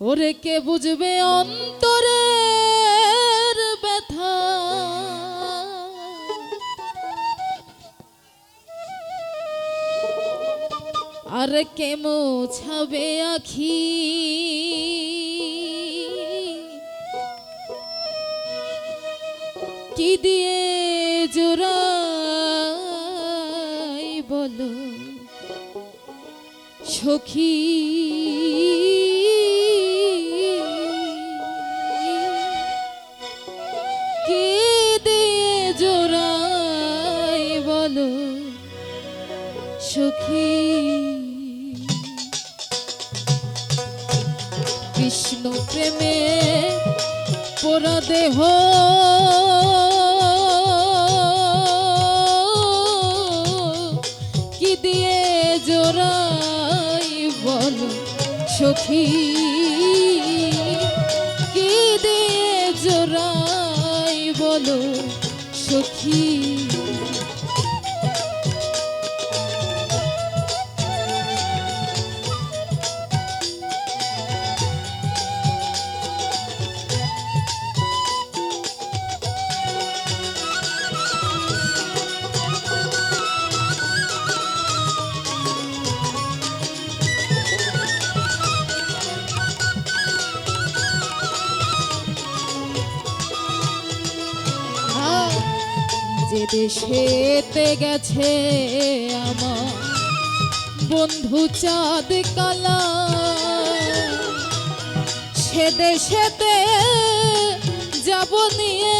ওরে কে বুঝবে অন্তরের ব্যথা? আর কে মোছাবে আখি? কি দিয়ে জোড়াই সখী। কে দিয়ে জোড়াই বলো সখী। কৃষ্ণ প্রেমে পোড়া দেহ সখী কি দিয়ে জোড়াই বলো সখী। যে দেশেতে গেছে আমার বন্ধু চাঁদ কালা, সে দেশেতে যাব নিয়ে।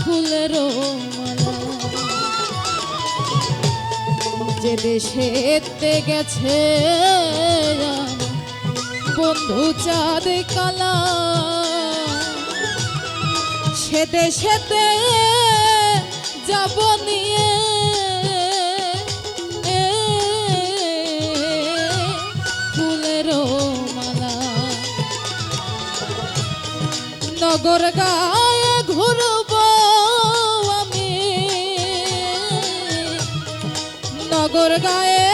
ফুলের যে দেশেতে গেছে বন্ধু চাঁদ কালা সে সেতে যাব নিয়ে। এ, ফুলের মালা। নগর গায়ে ঘুরব আমি। নগর গায়ে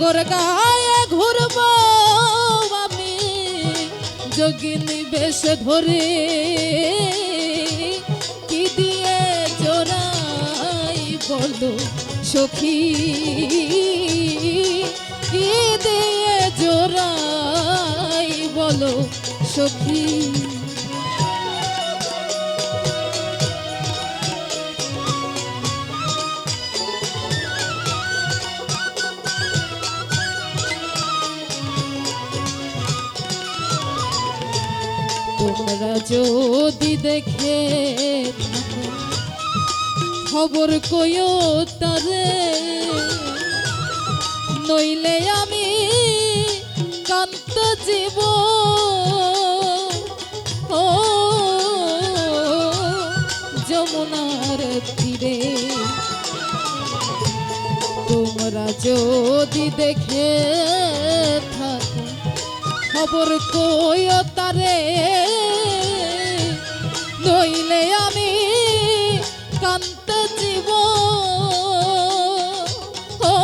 নগর গায়ে ঘুরব আমি। যোগিনী বেশ ধরে কি দিয়ে জোড়াই বলো সখী? কি দিয়ে জোড়াই বলো সখী? তোমরা যদি দেখে খবর কইও তারে। নইলে আমি কান্ত জীব। ও, যমুনার তীরে। তোমরা যদি দেখে খবর কইও তারে? নইলে আমি কান্ত জীব ও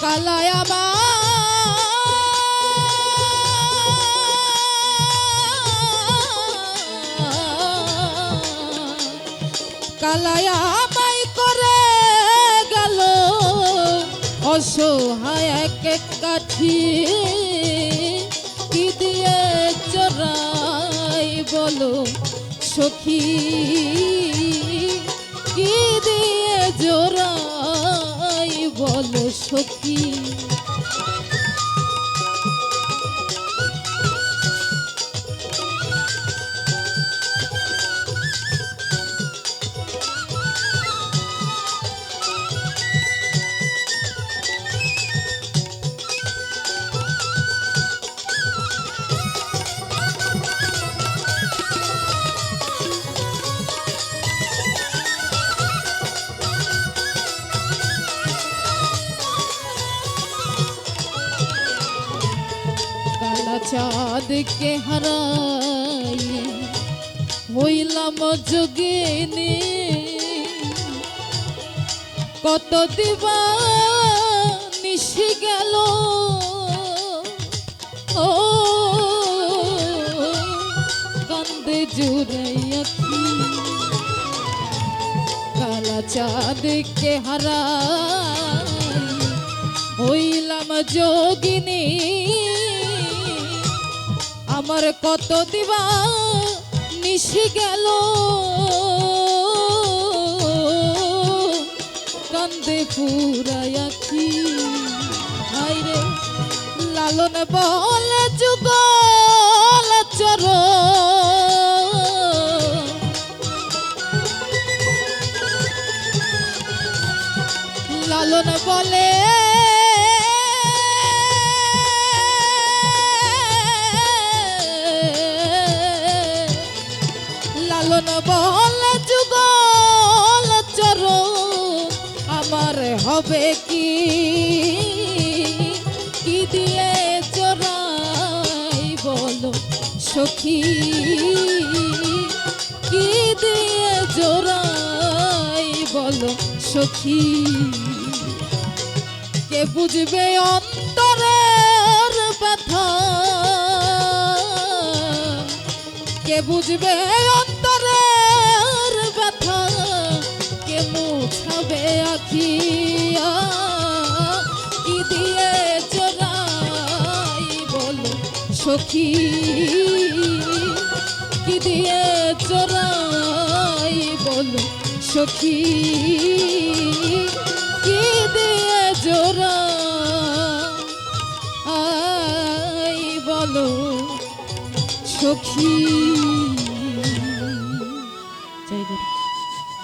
কালায় কালায় করে গেল। অসহায় এক কাঠি কি দিয়ে চোরাই বলো সখী? কি সখী। চাঁদকে হারাই হইলাম যোগিনী কত দিবা নিশি গেল ও কান্দে জুড়াইয়া কালা চাঁদকে হারাই হইলাম যোগিনী আমার কত দিবা নিশি গেল। কান্দে পুরায়া কি? হাইরে লালন বলে যুগল চর লালন বলে সখী, কি সখী? কে বুঝবে অন্তরের ব্যথা? কে বুঝবে অন্তরের ব্যথা? কে মুছাবে আখিয়া? কি দিয়ে সখী? সখী কি আই বলো সখী।